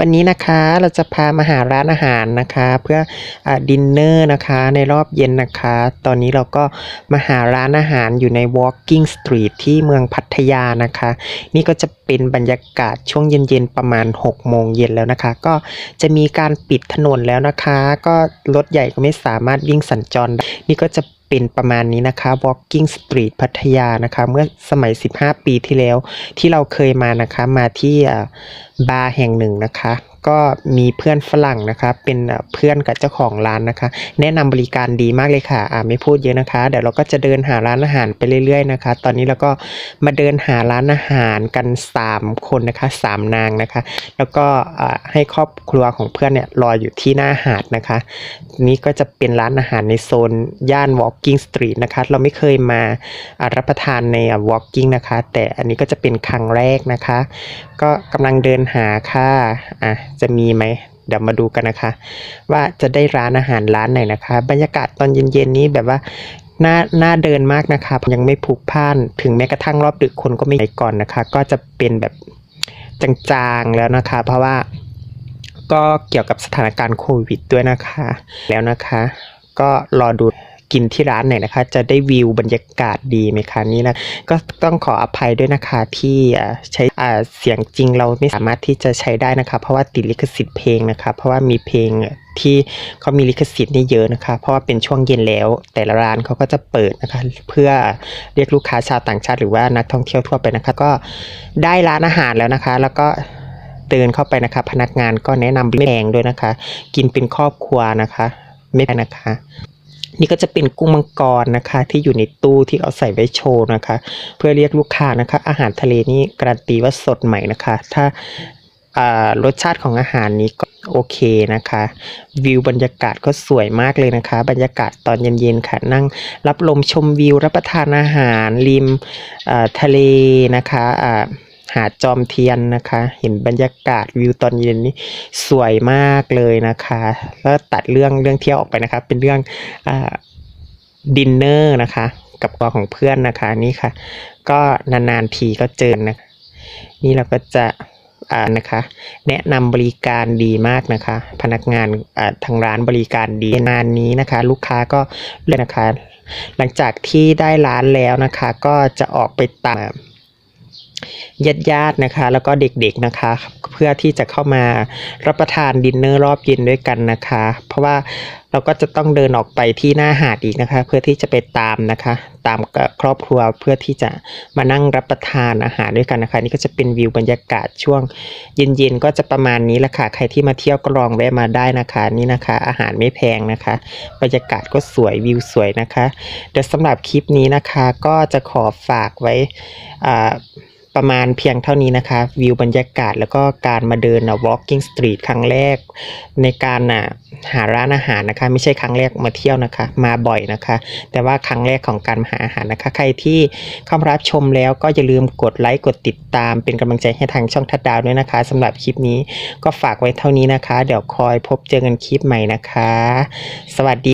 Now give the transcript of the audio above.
วันนี้นะคะเราจะพามาหาร้านอาหารนะคะ เพื่ออดินเนอร์นะคะในรอบเย็นนะคะ ตอนนี้เราก็มาหาร้านอาหารอยู่ใน Walking Street ที่เมืองพัทยานะคะ นี่ก็จะเป็นบรรยากาศช่วงเย็นๆประมาณ 6 โมงเย็นแล้วนะคะ ก็จะมีการปิดถนนแล้วนะคะ ก็รถใหญ่ก็ไม่สามารถวิ่งสัญจรได้นี่ก็จะ เป็นประมาณนี้นะคะ Walking Street พัทยานะคะ เมื่อสมัย 15 ปีที่แล้ว ที่เราเคยมานะคะ มาที่บาร์แห่งหนึ่งนะคะ ก็มีเพื่อนฝรั่งนะคะเป็นเพื่อนกับเจ้าของร้านนะคะ แนะนำบริการดีมากเลยค่ะอ่าไม่พูดเยอะนะคะ เดี๋ยวเราก็จะเดินหาร้านอาหารไปเรื่อยๆนะคะ ตอนนี้เราก็มาเดินหาร้านอาหารกัน 3 คนนะคะสามนางนะคะ แล้วก็ให้ครอบครัวของเพื่อนเนี่ยรออยู่ที่หน้าหาดนะคะ นี่ก็จะเป็นร้านอาหารในโซนย่าน Walking Street นะคะ เราไม่เคยมารับประทานในอ่า Walking นะคะ แต่อันนี้ก็จะเป็นครั้งแรกนะคะ ก็กำลังเดินหาค่ะอะจะมีไหมเดี๋ยวมาดูกันนะคะ ว่าจะได้ร้านอาหารร้านไหนนะคะ บรรยากาศตอนเย็นๆนี้แบบว่าน่าน่าเดินมากนะคะยังไม่พลุกพล่านถึงแม้กระทั่งรอบดึกคนก็ไม่ไปก่อนนะคะ ก็จะเป็นแบบจางๆแล้วนะคะ เพราะว่าก็เกี่ยวกับสถานการณ์โควิดด้วยนะคะ แล้วนะคะ ก็รอดู กินที่ร้านไหนนะคะ จะได้วิวบรรยากาศดีไหมคะนี่นะก็ต้องขออภัยด้วยนะคะที่ใช้เสียงจริงเราไม่สามารถที่จะใช้ได้นะคะ เพราะว่าติดลิขสิทธิ์เพลงนะคะ เพราะว่ามีเพลงที่เขามีลิขสิทธิ์นี่เยอะนะคะ เพราะว่าเป็นช่วงเย็นแล้ว แต่ละร้านเขาก็จะเปิดนะคะ เพื่อเรียกลูกค้าชาวต่างชาติหรือว่านักท่องเที่ยวทั่วไปนะคะ ก็ได้ร้านอาหารแล้วนะคะ แล้วก็เดินเข้าไปนะคะ พนักงานก็แนะนำไม่แพงด้วยนะคะ กินเป็นครอบครัวนะคะ ไม่แพงนะคะ นี่ก็จะเป็นกุ้งมังกรนะคะ ที่อยู่ในตู้ที่เอาใส่ไว้โชว์นะคะ เพื่อเรียกลูกค้านะคะ อาหารทะเลนี่การันตีว่าสดใหม่นะคะ ถ้าารสชาติของอาหารนี้ก็โอเคนะคะ วิวบรรยากาศก็สวยมากเลยนะคะ บรรยากาศตอนเย็นๆค่ะ นั่งรับลมชมวิวรับประทานอาหารริมทะเลนะคะ หาดจอมเทียนนะคะ เห็นบรรยากาศวิวตอนเย็นนี้สวยมากเลยนะคะแล้วตัดเรื่องเรื่องเที่ยวออกไปนะคะ เป็นเรื่องอดินเนอร์นะคะ กับตัวของเพื่อนนะคะนี่ค่ะ ก็นานๆทีก็เจอนะคะนี่เราก็จะอ่านะคะ แนะนำบริการดีมากนะคะ พนักงานอ่าทางร้านบริการดีงานนี้นะคะ ลูกค้าก็เลยนะคะ หลังจากที่ได้ร้านแล้วนะคะ ก็จะออกไปตาม ญาติญาติๆนะคะ แล้วก็เด็กๆนะคะ เพื่อที่จะเข้ามารับประทานดินเนอร์รอบเย็นด้วยกันนะคะ เพราะว่าเราก็จะต้องเดินออกไปที่หน้าหาดอีกนะคะ เพื่อที่จะไปตามนะคะ ตามกับครอบครัวเพื่อที่จะมานั่งรับประทานอาหารด้วยกันนะคะ นี่ก็จะเป็นวิวบรรยากาศช่วงเย็นๆก็จะประมาณนี้แหละค่ะ ใครที่มาเที่ยวก็ลองแวะมาได้นะคะ นี่นะคะ อาหารไม่แพงนะคะ บรรยากาศก็สวยวิวสวยนะคะ เดี๋ยวสำหรับคลิปนี้นะคะ ก็จะขอฝากไว้อ่า ประมาณเพียงเท่านี้นะคะ วิวบรรยากาศแล้วก็การมาเดินอะ walking street ครั้งแรก ในการอะหาร้านอาหารนะคะ ไม่ใช่ครั้งแรกมาเที่ยวนะคะ มาบ่อยนะคะ แต่ว่าครั้งแรกของการมาหาอาหารนะคะ ใครที่เข้ามารับชมแล้วก็อย่าลืมกดไลค์กดติดตาม เป็นกำลังใจให้ทางช่องทัดดาวด้วยนะคะสำหรับคลิปนี้ก็ฝากไว้เท่านี้นะคะ เดี๋ยวคอยพบเจอกันคลิปใหม่นะคะ สวัสดี